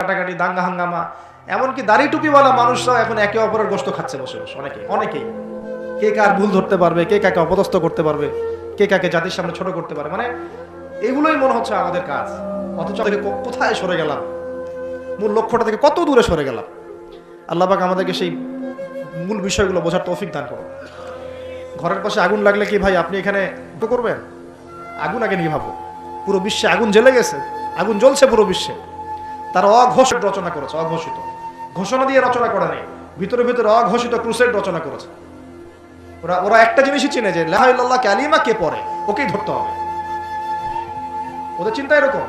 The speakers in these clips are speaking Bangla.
কাটাকাটি, দাঙ্গা হাঙ্গামা, এমনকি দাড়ি টুপিওয়ালা মানুষরাও এখন একে অপরের গোস্ত খাচ্ছে বসে বসে অনেকে অনেকেই। কে কার ভুল ধরতে পারবে, কে কাকে অপদস্থ করতে পারবে, কে কাকে জাতির সামনে ছোট করতে পারবে মানে এগুলোই মনে হচ্ছে আমাদের কাজ। অথচ কোথায় সরে গেলাম? মূল লক্ষ্যটা থেকে কত দূরে সরে গেলাম? আল্লাহ পাক আমাদেরকে সেই মূল বিষয়গুলো বোঝার তৌফিক দান করুন। ঘরের পাশে আগুন লাগলে কি ভাই আপনি এখানে করবেন? আগুন আগে নিয়ে ভাবো পুরো বিশ্বে আগুন জ্বলে গেছে, আগুন জ্বলছে পুরো বিশ্বে। তারা অঘোষিত রচনা করেছে, অঘোষিত। ঘোষণা দিয়ে রচনা করে নেই। ভিতরে ভিতরে অঘোষিত ক্রুসেড রচনা করেছে। ওরা ওরা একটা জিনিসই চিনে যে লাহ ক্যালিমা কে পড়ে? ওকেই ধরতে হবে। ওদের চিন্তা এরকম।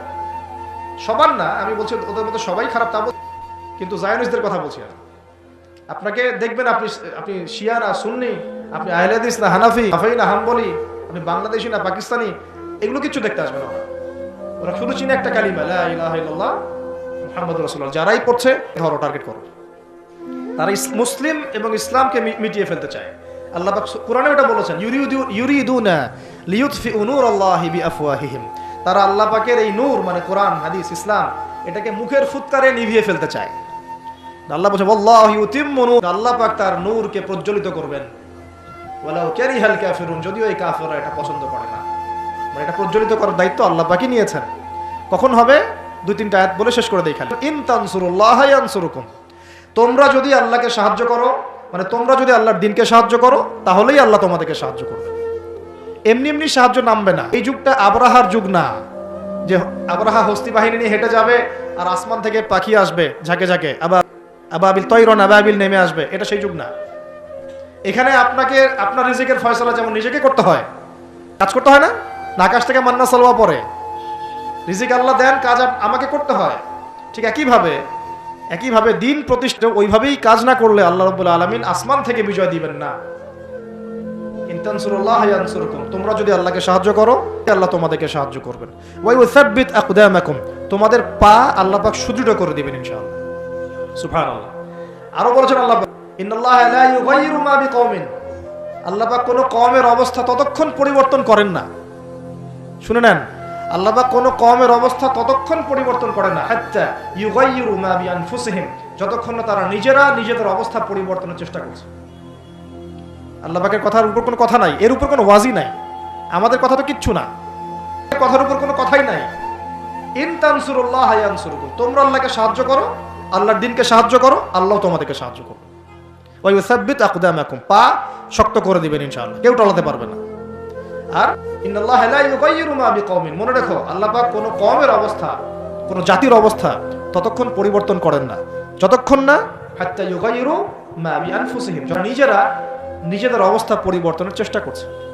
সবার না, আমি বলছি ওদের মধ্যে সবাই খারাপ, তা কিন্তু জায়নিসদের কথা বলছি আমি। আপনাকে দেখবেন, আপনি আপনি শিয়া না সুন্নি, আপনি আহলেদিস না হানাফি, হাফাই না হাম্বলি, আপনি বাংলাদেশি না পাকিস্তানি, এগুলো কিছু দেখতে আসবেন ওরা। শুধু চিনে একটা কালিমা, লা যারাই পড়ছে, ধরো টার্গেট করো। তারা মুসলিম এবং ইসলামকে মিটিয়ে ফেলতে চায়। আল্লাহ কোরআনে ওটা বলেছেন তারা আল্লাহ পাকের এই নূর মানে কোরআন, হাদিস, ইসলাম, এটাকে মুখের ফুৎকারে নিভিয়ে ফেলতে চায়। আল্লাহ বলছে আল্লাহ আল্লাহ পাক তার নূরকে প্রজ্বলিত করবেন। ওয়ালাউ যদিও এই কাফেররা এটা পছন্দ করে না। মানে এটা প্রজ্বলিত করার দায়িত্ব আল্লাহ পাকই নিয়েছেন। কখন হবে? দুই তিনটা আয়াত বলে শেষ করে দেই খালি। ইন তানসুরুল্লাহ ইয়ানসুরুকুম। তোমরা যদি আল্লাহকে সাহায্য করো মানে তোমরা যদি আল্লাহর দিনকে সাহায্য করো, তাহলেই আল্লাহ তোমাদেরকে সাহায্য করবে। এমনি এমনি সাহায্য নামবে না। এই যুগটা আবরাহার যুগ না। যে আবরাহা হস্তি বাহিনী নিয়ে হেঁটে যাবে, আর আসমান থেকে পাখি আসবে, ঝাঁকে ঝাঁকে। আবার, আবাবিল তৈরন, আবাবিল নেমে আসবে। এটা সেই যুগ না। এখানে আপনাকে, আপনার রিজিকের ফয়সলা যেমন নিজেকে করতে হয়, কাজ করতে হয় না? আকাশ থেকে মান্না সালোয়া পরে। রিজিক আল্লাহ দেন, কাজ আমাকে করতে হয়। ঠিক একইভাবে একইভাবে দিন প্রতিষ্ঠা ওইভাবেই কাজ না করলে আল্লাহ রব্বুল আলমিন আসমান থেকে বিজয় দিবেন না। তোমরা যদি আল্লাহকে সাহায্য করো, আল্লাহ তোমাদেরকে সাহায্য করবেন। তোমাদের পা আল্লাহ পাক সুদৃঢ় করে দিবেন ইনশাআল্লাহ। আরও বলেছেন আল্লাহ ইন্নাল্লাহ লা আল্লাহ পাক কোনো অবস্থা ততক্ষণ পরিবর্তন করেন না। শুনে নেন। আল্লাহ কোনো কওমের অবস্থা ততক্ষণ পরিবর্তন করে না। হাত্তা ইউগাইয়িরু মা বিআনফুসিহিম। যতক্ষণ না তারা নিজেরা নিজেদের অবস্থা পরিবর্তনের চেষ্টা করছে। আল্লাহ পাকের কথার উপর কোনো কথা নাই। এর উপর কোনো ওয়াজি নাই। আমাদের কথা তো কিচ্ছু না। কথার উপর কোনো কথাই নাই। ইন তানসুরুল্লাহ ইয়ানসুরকুম। তোমরা আল্লাহকে সাহায্য করো, আল্লাহর দিনকে সাহায্য করো, আল্লাহ তোমাদেরকে সাহায্য করো ওই সাব্বিত আকদামাকুম। পা শক্ত করে দিবেন ইনশাআল্লাহ। কেউ টলাতে পারবে না। আর মনে রেখো, আল্লাহ পাক কোনো কমের অবস্থা, কোনো জাতির অবস্থা ততক্ষণ পরিবর্তন করেন না। যতক্ষণ না হাত্তা ইউগাইয়িরু মা বিআনফুসিহিম যারা নিজেরা নিজেদের অবস্থা পরিবর্তনের চেষ্টা করছে।